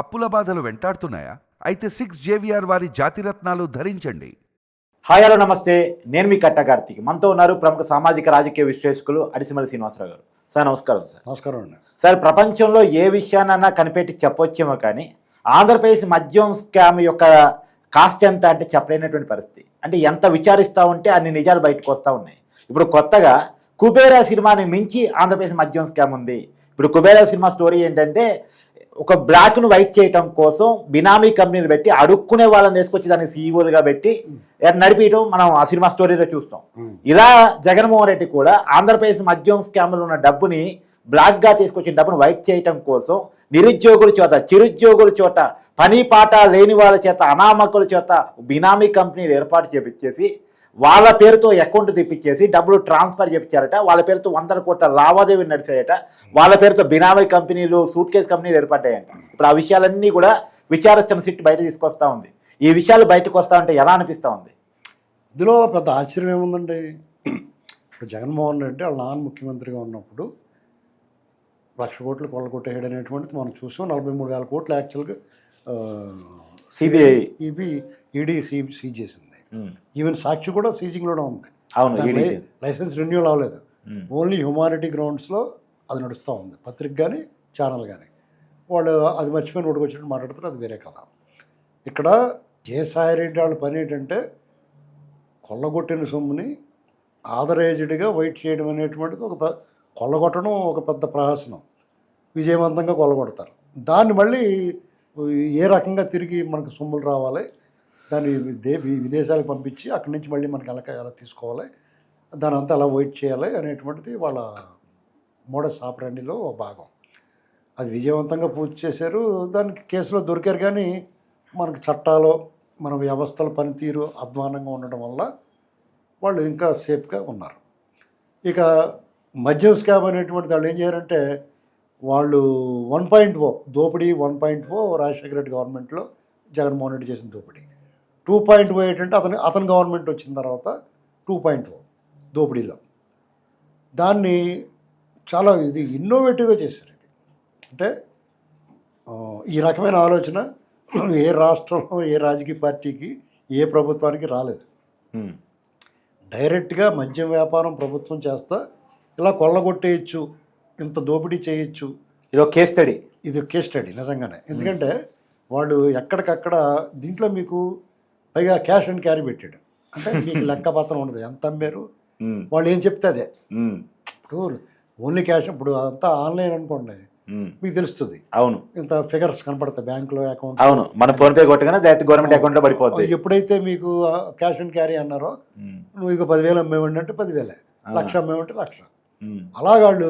అప్పుల బాధలు వెంటాడుతున్నాయా? అయితే సిక్స్ జేవిఆర్ వారి జాతిరత్నాలు ధరించండి. హాయ్ హలో నమస్తే. నేను మీ కట్ట కార్తీక్. మనతో ఉన్నారు ప్రముఖ సామాజిక రాజకీయ విశ్లేషకులు అడిసిమల్లి శ్రీనివాసరావు గారు. సార్ నమస్కారం సార్. నమస్కారం అండి. సార్ ప్రపంచంలో ఏ విషయాన్నైనా కనిపెట్టి చెప్పొచ్చేమో కానీ ఆంధ్రప్రదేశ్ మద్యం స్కామ్ యొక్క కాస్ట్ ఎంత అంటే చెప్పలేనటువంటి పరిస్థితి. అంటే ఎంత విచారిస్తూ ఉంటే అన్ని నిజాలు బయటకు వస్తూ ఉన్నాయి. ఇప్పుడు కొత్తగా కుబేరా సినిమాని మించి ఆంధ్రప్రదేశ్ మద్యం స్కామ్ ఉంది. ఇప్పుడు కుబేరా సినిమా స్టోరీ ఏంటంటే ఒక బ్లాక్ను వైట్ చేయటం కోసం బినామీ కంపెనీలు పెట్టి అడుక్కునే వాళ్ళని తీసుకొచ్చి దాన్ని సీఈఓలుగా పెట్టి నడిపించడం మనం ఆ సినిమా స్టోరీలో చూస్తాం. ఇలా జగన్మోహన్ రెడ్డి కూడా ఆంధ్రప్రదేశ్ మద్యం స్కామ్లో ఉన్న డబ్బుని బ్లాక్గా తీసుకొచ్చిన డబ్బును వైట్ చేయటం కోసం నిరుద్యోగుల చేత చిరుద్యోగుల చేత పని పాట లేని వాళ్ళ చేత అనామకుల చేత బినామీ కంపెనీలు ఏర్పాటు చేపించేసి వాళ్ళ పేరుతో అకౌంట్ తెప్పించేసి డబ్బులు ట్రాన్స్ఫర్ చేపించారట. వాళ్ళ పేరుతో వందల కోట్ల లావాదేవీలు నడిచాయట. వాళ్ళ పేరుతో బినామీ కంపెనీలు సూట్ కేస్ కంపెనీలు ఏర్పడ్డాయంట. ఇప్పుడు ఆ విషయాలన్నీ కూడా విచారిస్తున్న సిట్ బయట తీసుకొస్తా ఉంది. ఈ విషయాలు బయటకు వస్తా ఉంటే ఎలా అనిపిస్తా ఉంది? ఇందులో పెద్ద ఆశ్చర్యం ఏముందండి? ఇప్పుడు జగన్మోహన్ రెడ్డి వాళ్ళ నాన్న ముఖ్యమంత్రిగా ఉన్నప్పుడు లక్ష కోట్లు కొల్లగొట్టేయడం అనేటువంటిది మనం చూసాం. నలభై మూడు వేల కోట్లు యాక్చువల్గా CBI EB ED C seize చేసింది. ఈవెన్ సాక్షి కూడా సీజింగ్లోనే ఉంది. అవును లైసెన్స్ రెన్యూల్ అవ్వలేదు. ఓన్లీ హ్యుమానిటీ గ్రౌండ్స్లో అది నడుస్తూ ఉంది. పత్రిక కానీ ఛానల్ కానీ వాళ్ళు అది మర్చిపోయిన నోటికి వచ్చినట్టు మాట్లాడుతారు అది వేరే కథ. ఇక్కడ జయసాయిరెడ్డి వాళ్ళ పని ఏంటంటే కొల్లగొట్టిన సొమ్ముని ఆదరేజ్డ్గా వైట్ చేయడం అనేటువంటిది ఒక కొల్లగొట్టడం ఒక పెద్ద ప్రహసనం. విజయవంతంగా కొల్లగొడతారు. దాన్ని మళ్ళీ ఏ రకంగా తిరిగి మనకు సొమ్ములు రావాలి? దాన్ని దే విదేశాలకు పంపించి అక్కడి నుంచి మళ్ళీ మనకి ఎలా ఎలా తీసుకోవాలి. దాని అంతా ఎలా వెయిట్ చేయాలి అనేటువంటిది వాళ్ళ మోడస్ ఆపరండిలో భాగం. అది విజయవంతంగా పూర్తి చేశారు. దానికి కేసులో దొరికారు కానీ మనకు చట్టాలు మన వ్యవస్థల పనితీరు అధ్వానంగా ఉండడం వల్ల వాళ్ళు ఇంకా సేఫ్గా ఉన్నారు. ఇక మద్యం స్కామ్ అనేటువంటి వాళ్ళు ఏం చేయారంటే వాళ్ళు వన్ పాయింట్ ఓ దోపిడీ one point o Rajasekhara Reddy గవర్నమెంట్లో జగన్మోహన్ రెడ్డి చేసిన దోపిడీ. టూ పాయింట్ ఓ ఏంటంటే అతని అతని గవర్నమెంట్ వచ్చిన తర్వాత టూ పాయింట్ ఓ దోపిడీలో. దాన్ని చాలా ఇది ఇన్నోవేటివ్గా చేశారు ఇది. అంటే ఈ రకమైన ఆలోచన ఏ రాష్ట్రంలో ఏ రాజకీయ పార్టీకి ఏ ప్రభుత్వానికి రాలేదు. డైరెక్ట్గా మద్యం వ్యాపారం ప్రభుత్వం చేస్తా ఇలా కొల్లగొట్టేయచ్చు ఇంత దోపిడీ చేయొచ్చు. ఇది ఒక కేస్ స్టడీ ఇది కేస్ స్టడీ నిజంగానే. ఎందుకంటే వాళ్ళు ఎక్కడికక్కడ దీంట్లో మీకు పైగా క్యాష్ అండ్ క్యారీ పెట్టాడు అంటే మీకు లెక్క పత్రం ఉండదు ఎంత అమ్మారు. వాళ్ళు ఏం చెప్తే అదే. ఇప్పుడు ఓన్లీ క్యాష్ ఇప్పుడు అంతా ఆన్లైన్ అనుకోండి. మీకు తెలుస్తుంది అవును ఇంత ఫిగర్స్ కనపడతాయి బ్యాంకులో అకౌంట్ అవును మన ఫోన్ పే కొట్టగానే డైరెక్ట్ గవర్నమెంట్ అకౌంట్లో పడిపోద్ది ఎప్పుడైతే మీకు క్యాష్ అండ్ క్యారీ అన్నారో. నువ్వు ఇక పదివేలు అమ్మేవండి అంటే పదివేలే. లక్ష అమ్మేవంటే లక్ష ఉమ్. అలాగా వాళ్ళు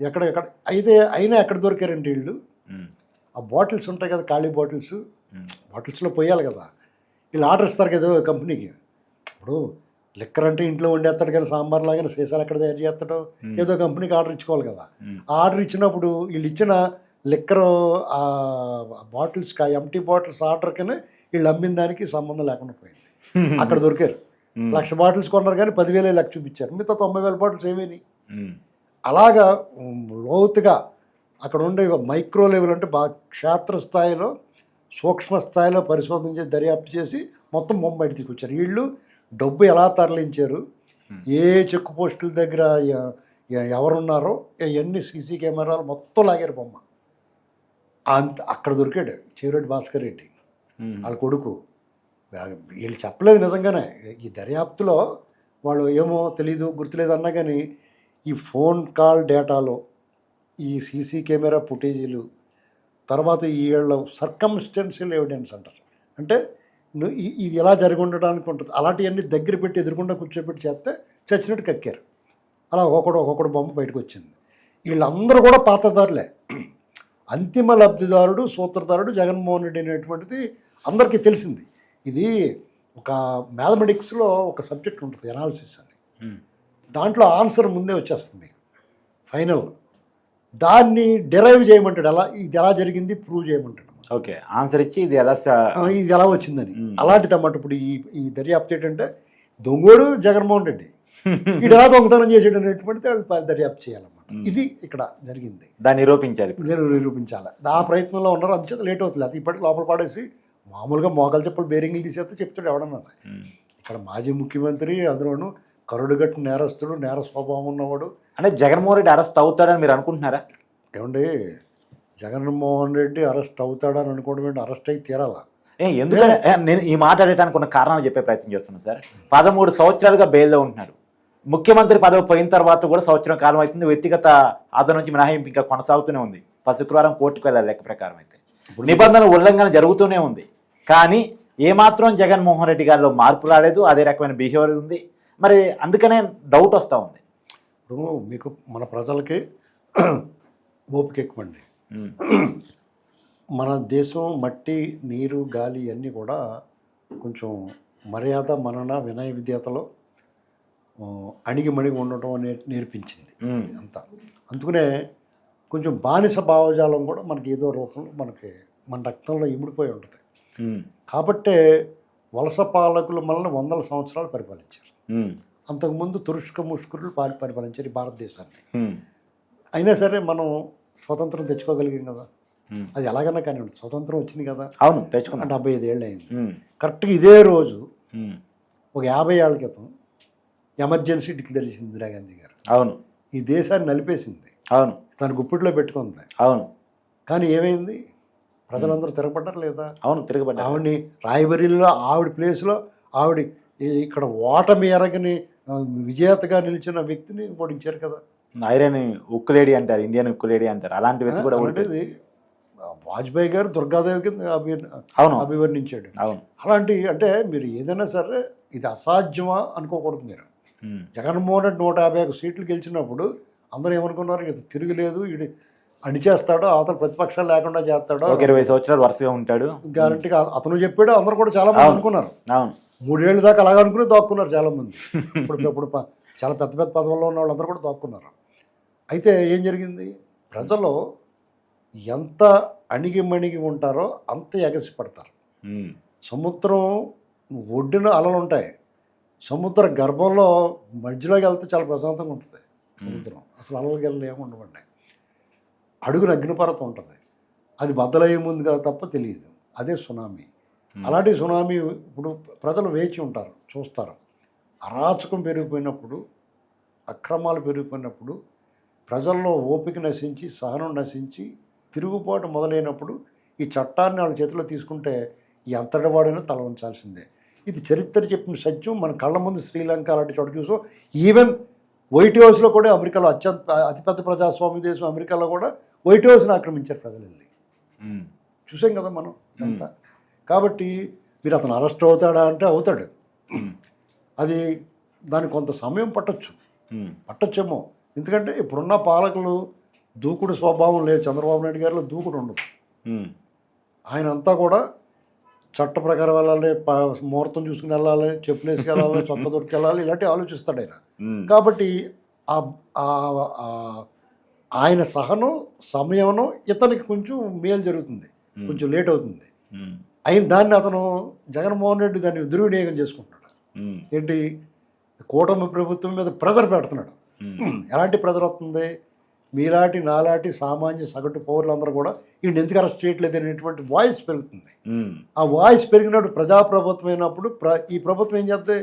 ఎక్కడ ఎక్కడ అయితే అయినా ఎక్కడ దొరికారంటే వీళ్ళు. ఆ బాటిల్స్ ఉంటాయి కదా ఖాళీ బాటిల్స్. బాటిల్స్లో పోయాలి కదా వీళ్ళు ఆర్డర్ ఇస్తారు కదా కంపెనీకి. ఇప్పుడు లిక్కర్ అంటే ఇంట్లో వండేస్తాడు కానీ సాంబార్ లాగానే సీసాలు ఎక్కడ తయారు చేస్తాడో ఏదో కంపెనీకి ఆర్డర్ ఇచ్చుకోవాలి కదా. ఆ ఆర్డర్ ఇచ్చినప్పుడు వీళ్ళు ఇచ్చిన లిక్కర్ ఆ బాటిల్స్ ఎంటీ బాటిల్స్ ఆర్డర్కనే వీళ్ళు అమ్మిన దానికి సంబంధం లేకుండా పోయింది. అక్కడ దొరికారు. లక్ష బాటిల్స్ కొన్నారు కానీ పదివేలే లక్ష చూపించారు. మిగతా తొంభై వేల బాటిల్స్ ఏమేని. అలాగా లోతుగా అక్కడ ఉండే మైక్రో లెవెల్ అంటే బాగా క్షేత్రస్థాయిలో సూక్ష్మ స్థాయిలో పరిశోధన చేసి దర్యాప్తు చేసి మొత్తం బొమ్మ బయట తీసుకొచ్చారు. వీళ్ళు డబ్బు ఎలా తరలించారు? ఏ చెక్ పోస్టుల దగ్గర ఎవరున్నారో ఎన్ని సీసీ కెమెరాలు మొత్తం లాగారు బొమ్మ. అంత అక్కడ దొరికాడు చెవిరెడ్డి భాస్కర్ రెడ్డి. ఉమ్. వాళ్ళ కొడుకు. వీళ్ళు చెప్పలేదు నిజంగానే. ఈ దర్యాప్తులో వాళ్ళు ఏమో తెలీదు గుర్తులేదు అన్నా కానీ ఈ ఫోన్ కాల్ డేటాలో ఈ సీసీ కెమెరా ఫుటేజీలు తర్వాత ఈ వీళ్ళ సర్కమ్స్టెన్షియల్ ఎవిడెన్స్ అంటారు. అంటే ఇది ఎలా జరిగి ఉండడానికి ఉంటుంది? అలాంటివన్నీ దగ్గర పెట్టి ఎదురుకుండా కూర్చోబెట్టి చేస్తే చచ్చినట్టు కక్కారు. అలా ఒక్కొక్కడు ఒక్కొక్కడు బొమ్మ బయటకు వచ్చింది వీళ్ళందరూ కూడా పాతదారులే అంతిమ లబ్ధిదారుడు సూత్రధారుడు జగన్మోహన్ రెడ్డి అనేటువంటిది అందరికీ తెలిసింది. ఇది ఒక మ్యాథమెటిక్స్లో ఒక సబ్జెక్ట్ ఉంటుంది ఎనాలిసిస్ అని. దాంట్లో ఆన్సర్ ముందే వచ్చేస్తుంది మీకు. ఫైనల్. దాన్ని డిరైవ్ చేయమంటాడు. ఎలా ఇది ఎలా జరిగింది? ప్రూవ్ చేయమంటాడు. ఓకే. ఆన్సర్ ఇచ్చి ఇది ఎలా ఇది ఎలా వచ్చిందని. అలాంటిది అన్నమాట ఇప్పుడు ఈ ఈ దర్యాప్తు ఏంటంటే దొంగోడు జగన్మోహన్ రెడ్డి. వీడు ఎలా దొంగతనం చేసాడు అనేటువంటిది వాళ్ళు దర్యాప్తు చేయాలన్నమాట. ఇది ఇక్కడ జరిగింది. దాన్ని. నేను నిరూపించాలి. ఆ ప్రయత్నంలో ఉన్నారు. అందుచేత లేట్ అవుతుంది. అది ఇప్పటికి లోపల పాడేసి మామూలుగా మోకాలు చెప్పులు బేరింగ్లు తీసేస్తే చెప్తాడు ఎవడన్నా. ఇక్కడ మాజీ ముఖ్యమంత్రి అందులోను కరుడుగట్టు నేరస్తుడు నేర స్వభావం ఉన్నవాడు. అంటే జగన్మోహన్ రెడ్డి అరెస్ట్ అవుతాడని మీరు అనుకుంటున్నారా? ఏమండి జగన్మోహన్ రెడ్డి అరెస్ట్ అవుతాడని అనుకోవడం ఏంటి? అరెస్ట్ అయి తీరాలా? ఏ, నేను ఈ మాట అడగడానికి ఉన్న కారణాలు చెప్పే ప్రయత్నం చేస్తున్నాను సార్. పదమూడు సంవత్సరాలుగా బెయిల్లో ఉంటున్నారు. ముఖ్యమంత్రి పదవి పోయిన తర్వాత కూడా సంవత్సరం కాలం అవుతుంది. వ్యక్తిగత ఆధారం నుంచి మినహాయింపు ఇంకా కొనసాగుతూనే ఉంది. పది శుక్రవారం కోర్టుకు వెళ్ళాలి లెక్క ప్రకారం అయితే. నిబంధన ఉల్లంఘన జరుగుతూనే ఉంది. కానీ ఏమాత్రం జగన్మోహన్ రెడ్డి గారిలో మార్పు రాలేదు. అదే రకమైన బిహేవియర్ ఉంది. మరి అందుకనే డౌట్ వస్తూ ఉంది. ఇప్పుడు మీకు మన ప్రజలకి ఓపిక ఎక్కువండి మన దేశం మట్టి నీరు గాలి అన్నీ కూడా కొంచెం మర్యాద మనన వినయ విద్యతలో ఆ, అణిగి మణిగి ఉండటం అనే నేర్పించింది. అంతా అందుకనే కొంచెం బానిస భావజాలం కూడా మనకి ఏదో రూపంలో మనకి మన రక్తంలో ఇమిడిపోయి ఉంటుంది. కాబట్టే వలస పాలకులు మనల్ని వందల సంవత్సరాలు పరిపాలించారు. అంతకుముందు తురుష్క ముష్కరులు పాలి పరిపాలించారు భారతదేశాన్ని. అయినా సరే మనం స్వతంత్రం తెచ్చుకోగలిగాం కదా. అది ఎలాగన్నా కానివ్వండి స్వతంత్రం వచ్చింది కదా. అవును తెచ్చుకున్నాం. డెబ్బై ఐదు ఏళ్ళు అయింది కరెక్ట్గా ఇదే రోజు ఒక యాభై ఏళ్ళ క్రితం ఎమర్జెన్సీ డిక్లేర్ చేసింది ఇందిరాగాంధీ గారు. అవును. ఈ దేశాన్ని నలిపేసింది. అవును. తన గుప్పిట్లో పెట్టుకుంది. అవును. కానీ ఏమైంది? ప్రజలందరూ తిరగబడ్డారు లేదా? అవును తిరగబడ్డా ఆవిడ్ని రాయబరిలో ఆవిడ ప్లేస్లో ఆవిడ ఇక్కడ ఓటమి ఎరగని విజేతగా నిలిచిన వ్యక్తిని ఓడించారు కదా. ఐరన్ ఉక్కులేడి అంటారు ఇండియన్ ఉక్కులేడి అంటారు. అలాంటి వ్యక్తి కూడా ఆ, వాజ్పేయి గారు దుర్గాదేవి కింద అభి అవును. అభివర్ణించాడు. అవును. అలాంటి అంటే మీరు ఏదైనా సరే ఇది అసాధ్యమా అనుకోకూడదు మీరు. జగన్మోహన్ రెడ్డి నూట యాభై ఒక సీట్లు గెలిచినప్పుడు అందరూ ఏమనుకున్నారు ఇది తిరుగులేదు ఇది అణిచేస్తాడో అవతల ప్రతిపక్షాలు లేకుండా చేస్తాడో. ఇరవై సంవత్సరాలు వరుసగా ఉంటాడు. గ్యారంటీగా అతను చెప్పాడు అందరూ కూడా చాలా మంది అవును. అనుకున్నారు. అవును. మూడేళ్ళు దాకా అలాగ అనుకుని దాక్కున్నారు చాలా మంది ఇప్పుడు ఇప్పుడు చాలా పెద్ద పెద్ద పదవుల్లో ఉన్న వాళ్ళందరూ కూడా దాక్కున్నారు. అయితే ఏం జరిగింది? ప్రజలు ఎంత అణిగి మణిగి ఉంటారో అంత ఎగసి పడతారు సముద్రం ఒడ్డున అలలు ఉంటాయి. సముద్ర గర్భంలో మధ్యలోకి వెళ్తే చాలా ప్రశాంతంగా ఉంటుంది సముద్రం. అసలు అలలకి వెళ్ళి ఏముండవండి అడుగున అగ్నిపర్వతం ఉంటుంది. అది బద్దలయ్యే ముందు కదా తప్ప తెలియదు. అదే సునామీ. అలాంటి సునామీ ఇప్పుడు ప్రజలు వేచి ఉంటారు చూస్తారు. అరాచకం పెరిగిపోయినప్పుడు అక్రమాలు పెరిగిపోయినప్పుడు ప్రజల్లో ఓపిక నశించి సహనం నశించి తిరుగుబాటు మొదలైనప్పుడు ఈ చట్టాన్ని వాళ్ళ చేతిలో తీసుకుంటే ఈ అంతటివాడైనా తల ఉంచాల్సిందే ఇది చరిత్ర చెప్పిన సత్యం. మన కళ్ళ ముందు శ్రీలంక అలాంటి చోట చూసాం ఈవెన్ వైట్ హౌస్లో కూడా అమెరికాలో అత్యంత అతిపెద్ద ప్రజాస్వామ్య దేశం అమెరికాలో కూడా వైట్ హౌస్ని ఆక్రమించారు ప్రజలు వెళ్ళి ఉమ్, చూసాం కదా మనం అంతా కాబట్టి మీరు అతను అరెస్ట్ అవుతాడా అంటే అవుతాడు. అది దానికి కొంత సమయం పట్టొచ్చు. పట్టొచ్చేమో. ఎందుకంటే ఇప్పుడున్న పాలకులు దూకుడు స్వభావం లేదు. చంద్రబాబు నాయుడు గారిలో దూకుడు ఉండదు. ఆయన అంతా కూడా చట్ట ప్రకారం వెళ్ళాలి ముహూర్తం చూసుకుని వెళ్ళాలి చెప్పులు వేసుకెళ్ళాలి చొక్క దొరికి వెళ్ళాలి ఇలాంటివి ఆలోచిస్తాడు ఆయన. కాబట్టి ఆయన సహనం సమయంలో ఇతనికి కొంచెం మేలు జరుగుతుంది. కొంచెం లేట్ అవుతుంది. అయిన దాన్ని అతను జగన్మోహన్ రెడ్డి దాన్ని దుర్వినియోగం చేసుకుంటున్నాడు. ఏంటి? కూటమి ప్రభుత్వం మీద ప్రెజర్ పెడుతున్నాడు. ఎలాంటి ప్రెజర్ వస్తుంది? మీలాంటి నాలాంటి సామాన్య సగటు పౌరులందరూ కూడా ఈయన ఎందుకు అరెస్ట్ చేయట్లేదు అనేటువంటి వాయిస్ పెరుగుతుంది. ఆ వాయిస్ పెరిగినప్పుడు ప్రజాప్రభుత్వం అయినప్పుడు ప్ర ఈ ప్రభుత్వం ఏం చేస్తే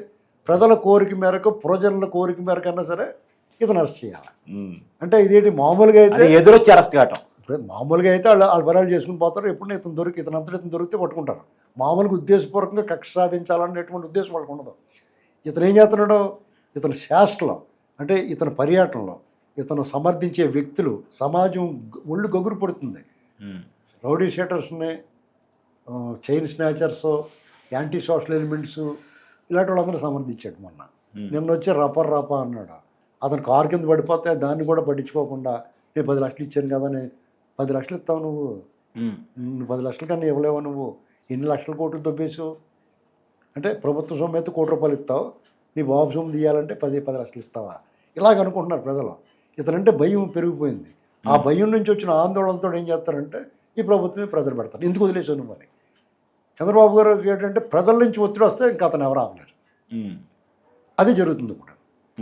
ప్రజల కోరిక మేరకు ప్రజల కోరిక మేరకు అన్నా సరే ఇతను అరెస్ట్ చేయాలి. అంటే ఇదేంటి మామూలుగా అయితే ఎదురొచ్చి అరెస్ట్ కావటం. ఇప్పుడు మామూలుగా అయితే వాళ్ళు వాళ్ళ బరాలు చేసుకుని పోతారు. ఎప్పుడు ఇతను దొరికి ఇతను అంతటి ఇతను దొరికితే పట్టుకుంటారు. మామూలుగా ఉద్దేశపూర్వకంగా కక్ష సాధించాలనేటువంటి ఉద్దేశం వాళ్ళకి ఉండదు. ఇతను ఏం చేస్తున్నాడో? ఇతని శాస్త్రలో అంటే ఇతని పర్యటనలో ఇతను సమర్థించే వ్యక్తులు సమాజం ఒళ్ళు గగురు పడుతుంది. Rowdy షీటర్స్ని chain snatchers anti social elements ఇలాంటి వాళ్ళందరూ సమర్థించాడు మొన్న. నిన్న వచ్చి రపర్ రప అన్నాడు. అతను కారు కింద పడిపోతే దాన్ని కూడా పట్టించుకోకుండా నేను పది లక్షలు ఇచ్చాను కదా నేను పది లక్షలు ఇస్తావు నువ్వు. నువ్వు పది లక్షల కన్నా ఇవ్వలేవు నువ్వు? ఎన్ని లక్షల కోట్లు దొబ్బేసావు అంటే ప్రభుత్వ సొమ్ము అయితే కోటి రూపాయలు ఇస్తావు. నీ బాబు సొమ్ము తీయాలంటే పది పది లక్షలు ఇస్తావా? ఇలాగ అనుకుంటున్నారు ప్రజలు. ఇతనంటే భయం పెరిగిపోయింది. ఆ భయం నుంచి వచ్చిన ఆందోళనతో ఏం చేస్తారంటే ఈ ప్రభుత్వమే ప్రజలు పెడతారు. ఎందుకు వదిలేసావు నువ్వు అని? చంద్రబాబు గారు ఏంటంటే ప్రజల నుంచి ఒత్తిడి వస్తే ఇంకా అతను ఎవరు ఆపలేరు. అది జరుగుతుంది కూడా.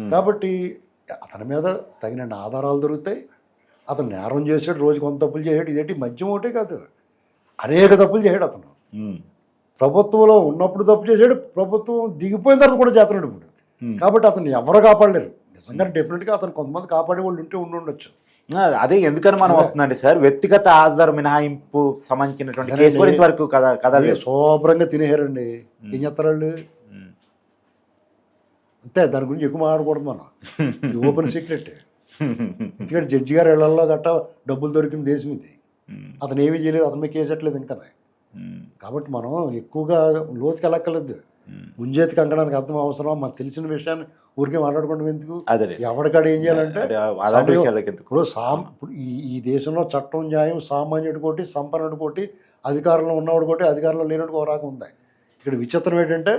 కాబట్టి అతని మీద తగిన ఆధారాలు దొరుకుతాయి. అతను నేరం చేసాడు రోజు కొంత తప్పులు చేసాడు ఇదేంటి మద్యం ఒకటే కాదు. అనేక తప్పులు చేశాడు అతను. ప్రభుత్వంలో ఉన్నప్పుడు తప్పు చేశాడు ప్రభుత్వం దిగిపోయిన తర్వాత కూడా చేస్తున్నాడు ఇప్పుడు. కాబట్టి అతను ఎవరు కాపాడలేరు. నిజంగా డెఫినెట్గా అతను కొంతమంది కాపాడే వాళ్ళు ఉంటే ఉండి ఉండొచ్చు. అదే ఎందుకని మనం వస్తుందండి సార్? వ్యక్తిగత ఆధార మినహాయింపు సంబంధించినటువంటి. కేసు వరకు కదా కదా శుభ్రంగా తినేశారండి. ఏం చేస్తారు వాళ్ళు అంతే దాని గురించి ఎక్కువ మాట్లాడకూడదు మనం. ఇది ఓపెన్ సీక్రెట్. ఎందుకంటే జడ్జి గారు ఇళ్ళలో గట్ట డబ్బులు దొరికిన దేశం ఇది. అతను ఏమీ చేయలేదు అతని కేసట్లేదు ఇంకా కాబట్టి మనం ఎక్కువగా లోతుకి వెళ్ళక్కర్లేదు. ముంజేతికి అంకడానికి అర్థం అవసరం మనకు తెలిసిన విషయాన్ని ఊరికే మాట్లాడుకోవడం ఎందుకు? ఎవరికాడ ఏం చేయాలంటే ఇప్పుడు సాం ఈ ఈ దేశంలో చట్టం న్యాయం సామాన్యుడి కోటి సంపన్నుడి కోటి అధికారంలో ఉన్నవాడు కోటి అధికారంలో లేనివాడికి ఒక రకం ఉంది. ఇక్కడ విచిత్రం ఏంటంటే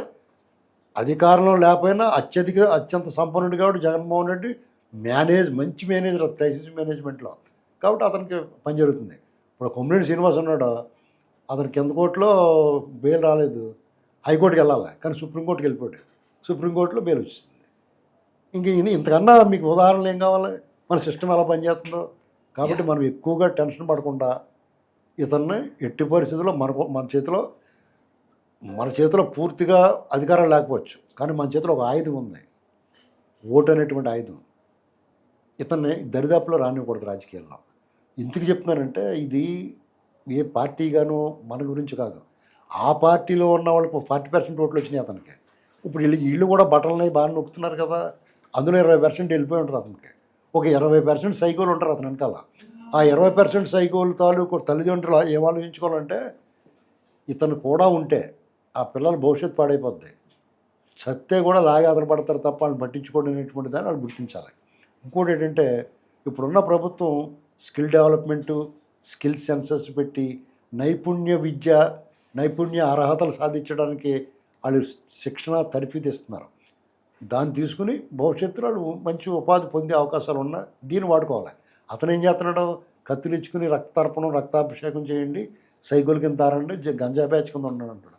అధికారంలో లేకపోయినా అత్యధిక అత్యంత సంపన్నుడు కాబట్టి జగన్మోహన్ రెడ్డి మేనేజ్ మంచి మేనేజర్ క్రైసిస్ మేనేజ్మెంట్లో. కాబట్టి అతనికి పని జరుగుతుంది. ఇప్పుడు కొమ్మినేని శ్రీనివాస్ ఉన్నాడు. అతను కింద కోర్టులో బెయిల్ రాలేదు. హైకోర్టుకి వెళ్ళాలి? కానీ సుప్రీంకోర్టుకి వెళ్ళిపోయాడు. సుప్రీంకోర్టులో బెయిల్ వచ్చింది ఇంక ఇది ఇంతకన్నా మీకు ఉదాహరణలు ఏం కావాలి? మన సిస్టమ్ ఎలా పనిచేస్తుందో? కాబట్టి మనం ఎక్కువగా టెన్షన్ పడకుండా ఇతన్ని ఎట్టి పరిస్థితుల్లో మన మన చేతిలో మన చేతిలో పూర్తిగా అధికారం లేకపోవచ్చు. కానీ మన చేతిలో ఒక ఆయుధం ఉంది. ఓటు అనేటువంటి ఆయుధం. ఇతన్ని దరిదాపులో రానివ్వకూడదు రాజకీయాల్లో. ఎందుకు చెప్తున్నానంటే ఇది ఏ పార్టీగానో మన గురించి కాదు. ఆ పార్టీలో ఉన్న వాళ్ళకి ఫార్టీ పర్సెంట్ ఓట్లు వచ్చినాయి అతనికి. ఇప్పుడు వీళ్ళు వీళ్ళు కూడా బట్టలని బాగా నొక్కుతున్నారు కదా. అందులో ఇరవై పర్సెంట్ వెళ్ళిపోయి ఉంటుంది అతనికి. ఒక ఇరవై పర్సెంట్ సైకోలు ఉంటారు అతని వెనకాల. ఆ ఇరవై పర్సెంట్ సైకోలు తాలూకు తల్లిదండ్రులు ఏం ఆలోచించుకోవాలంటే ఇతను కూడా ఉంటే ఆ పిల్లల భవిష్యత్తు పాడైపోద్ది. చత్తే కూడా లాగే ఆధారపడతారు తప్ప వాళ్ళని పట్టించుకోవడం అనేటువంటి దాన్ని వాళ్ళు గుర్తించాలి. ఇంకోటి ఏంటంటే ఇప్పుడున్న ప్రభుత్వం స్కిల్ డెవలప్మెంటు స్కిల్ సెన్సెస్ పెట్టి నైపుణ్య విద్య నైపుణ్య అర్హతలు సాధించడానికి వాళ్ళు శిక్షణ తరఫీదు ఇస్తున్నారు దాన్ని తీసుకుని భవిష్యత్తులో వాళ్ళు మంచి ఉపాధి పొందే అవకాశాలు ఉన్నా దీన్ని వాడుకోవాలి. అతను ఏం చేస్తున్నాడు? కత్తులు రక్తార్పణం రక్తాభిషేకం చేయండి సైకిల్ కింద తారండి గంజా బ్యాచ్ కింద ఉన్నాడు అంటాడు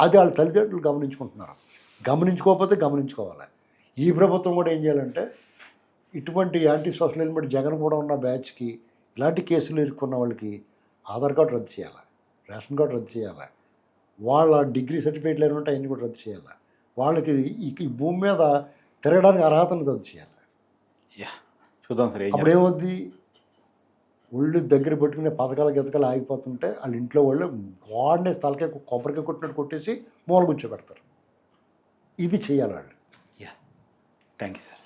అది వాళ్ళ తల్లిదండ్రులు గమనించుకుంటున్నారు. గమనించుకోకపోతే గమనించుకోవాలి. ఈ ప్రభుత్వం కూడా ఏం చేయాలంటే ఇటువంటి యాంటీ సోషల్ ఎలిమెంట్ జగన్ కూడా ఉన్న బ్యాచ్కి ఇలాంటి కేసులు ఇరుక్కున్న వాళ్ళకి ఆధార్ కార్డు రద్దు చేయాలి? రేషన్ కార్డు రద్దు చేయాలి? వాళ్ళ డిగ్రీ సర్టిఫికేట్లు ఏమి ఉంటాయి అన్నీ కూడా రద్దు చేయాలి? వాళ్ళకి ఈ భూమి మీద తిరగడానికి అర్హతను రద్దు చేయాలి? యా చూద్దాం సార్ అప్పుడు ఏమవుద్ది? ఒళ్ళు దగ్గర పెట్టుకునే పథకాల గతకాలు ఆగిపోతుంటే వాళ్ళ ఇంట్లో వాళ్ళు వాడిని తలకే కొబ్బరికాయ కొట్టినట్టు కొట్టేసి మూల కూర్చోబెడతారు ఇది చేయాలి వాళ్ళు. Yeah thank you sir.